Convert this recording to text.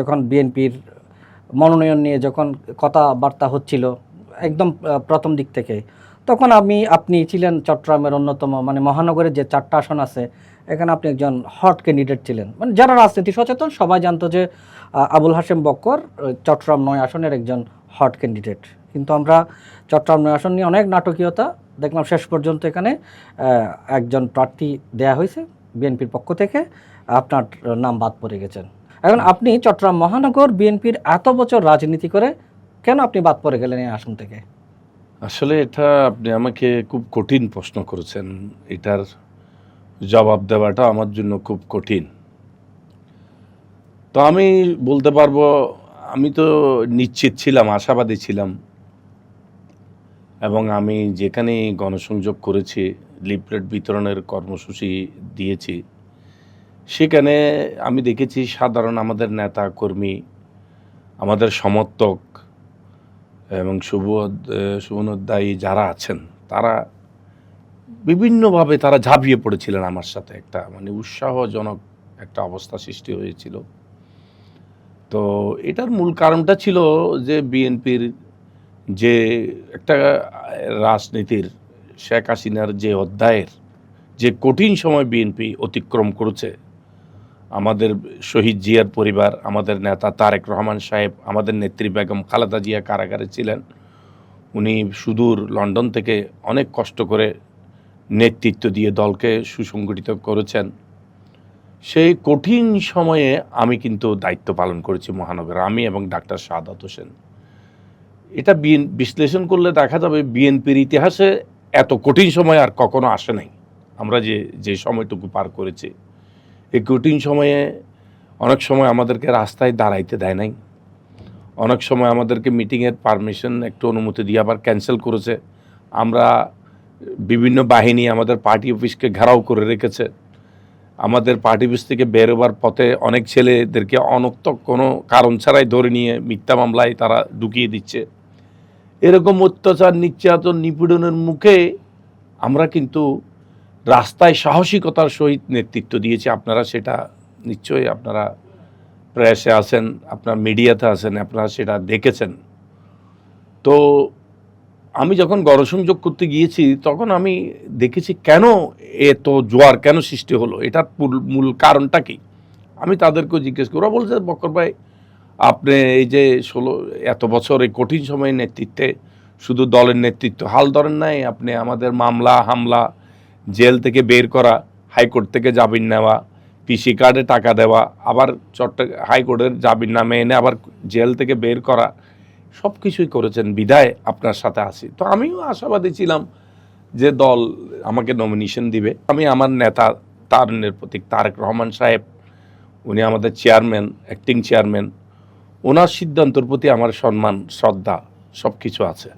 যখন বিএনপির মনোনয়ন নিয়ে যখন কথাবার্তা হচ্ছিল একদম প্রথম দিক থেকে, তখন আমি, আপনি ছিলেন চট্টগ্রামের অন্যতম মানে মহানগরের যে চারটা আসন আছে, এখানে আপনি একজন হট ক্যান্ডিডেট ছিলেন। মানে যারা রাজনীতি সচেতন, সবাই জানতো যে আবুল হাশেম বক্কর চট্টগ্রাম নয় আসনের একজন হট ক্যান্ডিডেট কিন্তু আমরা চট্টগ্রাম নয় আসন নিয়ে অনেক নাটকীয়তা দেখলাম শেষ পর্যন্ত এখানে একজন প্রার্থী দেয়া হয়েছে বিএনপির পক্ষ থেকে, আপনার নাম বাদ পড়ে গেছেন। এখন আপনি চট্টগ্রাম মহানগর বিএনপির এত বছর রাজনীতি করে কেন আপনি বাদ পড়ে গেলেন এই আসন থেকে? আসলে এটা আপনি আমাকে খুব কঠিন প্রশ্ন করেছেন। এটার জবাব দেওয়াটা আমার জন্য খুব কঠিন। তো আমি বলতে পারব, আমি তো নিশ্চিত ছিলাম, আশাবাদী ছিলাম। এবং আমি যেখানে গণসংযোগ করেছি, লিফলেট বিতরণের কর্মসূচি দিয়েছি সেখানে আমি দেখেছি সাধারণ আমাদের নেতা কর্মী, আমাদের সমর্থক এবং শুভ শুভনোদ্দায়ী যারা আছেন, তারা বিভিন্নভাবে তারা ঝাঁপিয়ে পড়েছিলেন আমার সাথে একটা মানে উৎসাহজনক একটা অবস্থা সৃষ্টি হয়েছিল। তো এটার মূল কারণটা ছিল যে বিএনপির যে একটা রাজনীতির শেখ হাসিনার যে অধ্যায়ের যে কঠিন সময় বিএনপি অতিক্রম করেছে আমাদের শহীদ জিয়ার পরিবার, আমাদের নেতা তারেক রহমান সাহেব, আমাদের নেত্রী বেগম খালেদা জিয়া কারাগারে ছিলেন। উনি সুদূর লন্ডন থেকে অনেক কষ্ট করে নেতৃত্ব দিয়ে দলকে সুসংগঠিত করেছেন। সেই কঠিন সময়ে আমি কিন্তু দায়িত্ব পালন করেছি মহানগর, আমি এবং ডাক্তার শাহাদাত হোসেন। এটা বিশ্লেষণ করলে দেখা যাবে বিএনপির ইতিহাসে এত কঠিন সময় আর কখনো আসে নাই। আমরা যে যে সময়টুকু পার করেছি। এই কঠিন সময়ে অনেক সময় আমাদেরকে রাস্তায় দাঁড়াইতে দেয় নাই। অনেক সময় আমাদেরকে মিটিংয়ের পারমিশন একটু অনুমতি দিয়ে আবার ক্যান্সেল করেছে। আমরা বিভিন্ন বাহিনী আমাদের পার্টি অফিসকে ঘেরাও করে রেখেছে। আমাদের পার্টি অফিস থেকে বেরোবার পথে অনেক ছেলেদেরকে অনক্ত কোনো কারণ ছাড়াই ধরে নিয়ে মিথ্যা মামলায় তারা ঢুকিয়ে দিচ্ছে। এরকম অত্যাচার, নির্যাতন, নিপীড়নের মুখে আমরা কিন্তু রাস্তায় সাহসিকতার সহিত নেতৃত্ব দিয়েছে আপনারা, সেটা নিশ্চয়ই আপনারা প্রেসে আছেন, আপনার মিডিয়াতে আছেন, আপনারা সেটা দেখেছেন। তো আমি যখন গণসংযোগ করতে গিয়েছি, তখন আমি দেখেছি কেন এত জোয়ার কেন সৃষ্টি হলো, এটার মূল- কারণটা কি? আমি তাদেরকেও জিজ্ঞেস করি, ওরা বলছে, বক্কর ভাই, আপনি এই যে ষোলো, এত বছর এই কঠিন সময়ে নেতৃত্বে, শুধু দলের নেতৃত্ব, হাল ধরেন নাই আপনি আমাদের মামলা, হামলা জেল থেকে বের করা, হাইকোর্ট থেকে জামিন নেওয়া, পিসি কার্ডে টাকা দেওয়া, আবার চট্ট, হাইকোর্টের জামিন নামে এনে আবার জেল থেকে বের করা সব কিছুই করেছেন। বিদায় আপনার সাথে আসি তো আমিও আশাবাদী ছিলাম যে দল আমাকে নমিনেশন দিবে। আমি আমার নেতা তারুণের প্রতীক, তারেক রহমান সাহেব, উনি আমাদের চেয়ারম্যান অ্যাক্টিং চেয়ারম্যান ওনার সিদ্ধান্তের প্রতি আমার সম্মান, শ্রদ্ধা সব কিছু আছে।